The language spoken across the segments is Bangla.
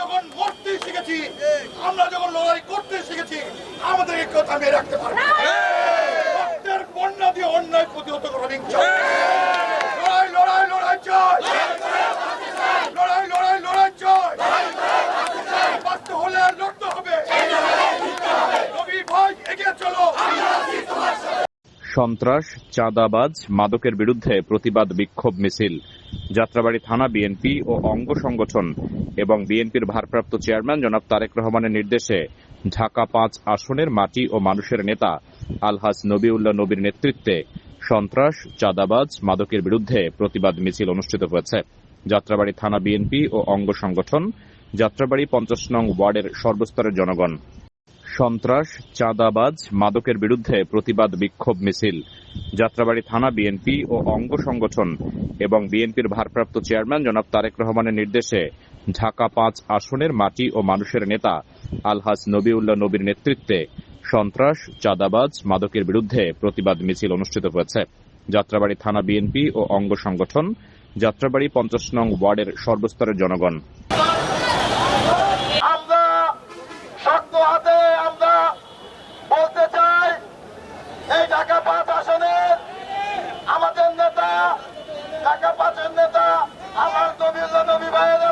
যখন মরতে শিখেছি আমরা যখন লড়াই করতে শিখেছি আমাদেরকে কেউ থামিয়ে রাখতে পারবে রক্তের বন্যা দিয়ে অন্যায় প্রতিহত করা বিংশ। লড়াই লড়াই লড়াই চাই। লড়াই লড়াই লড়াই চাই। বাঁচতে হলে আর লড়তে হবে। রবি ভাই এগিয়ে চলো। সন্ত্রাস চাঁদাবাজ মাদকের বিরুদ্ধে প্রতিবাদ বিক্ষোভ মিছিল। যাত্রাবাড়ি থানা বিএনপি ও অঙ্গ সংগঠন এবং বিএনপির ভারপ্রাপ্ত চেয়ারম্যান জনাব তারেক রহমানের নির্দেশে ঢাকা পাঁচ আসনের মাটি ও মানুষের নেতা আলহাজ নবিউল্লাহ নবীর নেতৃত্বে সন্ত্রাস, চাঁদাবাজ, মাদকের বিরুদ্ধে প্রতিবাদ মিছিল অনুষ্ঠিত হয়েছে। যাত্রাবাড়ি থানা বিএনপি ও অঙ্গ সংগঠন, যাত্রাবাড়ি পঞ্চাশ নং ওয়ার্ডের সর্বস্তরের জনগণ। সন্ত্রাস, চাঁদাবাজ, মাদকের বিরুদ্ধে প্রতিবাদ বিক্ষোভ মিছিল। যাত্রাবাড়ি থানা বিএনপি ও অঙ্গ সংগঠন এবং বিএনপির ভারপ্রাপ্ত চেয়ারম্যান জনাব তারেক রহমানের নির্দেশে ঢাকা পাঁচ আসনের মাটি ও মানুষের নেতা আলহাজ নবিউল্লাহ নবীর নেতৃত্বে সন্ত্রাস, চাঁদাবাজ, মাদকের বিরুদ্ধে প্রতিবাদ মিছিল অনুষ্ঠিত হয়েছে। যাত্রাবাড়ি থানা বিএনপি ও অঙ্গ সংগঠন, যাত্রাবাড়ি পঞ্চাশ নং ওয়ার্ডের সর্বস্তরের জনগণ। আমার নবীল্লা নবী ভাইয়ের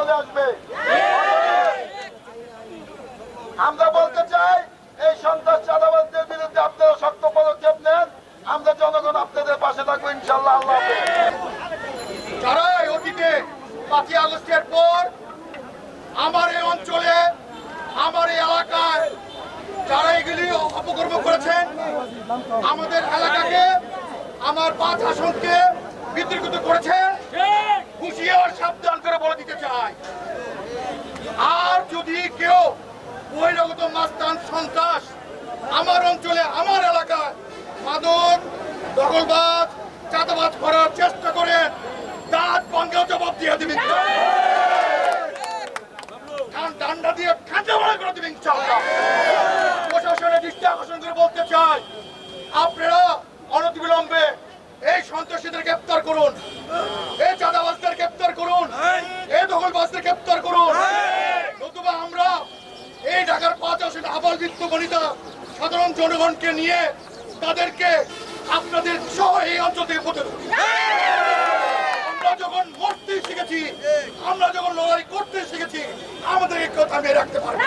চলে আসবে। আমরা বলতে চাই এই সন্ত্রাস চাঁদাবাজদের বিরুদ্ধে আপনারা শক্ত পদক্ষেপ নেন। আমরা জনগণ আপনাদের পাশে থাকব ইনশাল্লাহ আল্লাহ যারা অতীতে পাঁচই আগস্টের পর আমার এই অঞ্চলে আমার এই এলাকায় যারা এগুলি অপকর্ম করেছেন আমাদের এলাকাকে আমার পাঁচ আসনকে বিতর্কিত করেছেন হুঁশিয়ার সাবধান করে বলে দিতে চাই আর যদি কেউ বহিরাগত মাস্তান সন্ত্রাস আমার অঞ্চলে আমার এলাকায় মাদক দখলবাজ চাঁদাবাজ করার চেষ্টা করেন দাঁত ভঙ্গেও জবাব দিয়ে দিবেন কান ডান্ডা দিয়ে খাঁচা মারা আপনারা অনতিবিলম্বে এই করুন এই করুন নতুবা আমরা এই ঢাকার পাঁচ বনিতা সাধারণ জনগণকে নিয়ে তাদেরকে আপনাদের এই অঞ্চল থেকে পথে আমরা যখন মরতে শিখেছি, আমরা যখন লড়াই করতে শিখেছি, আমাদেরকে কেউ থামিয়ে রাখতে পারবে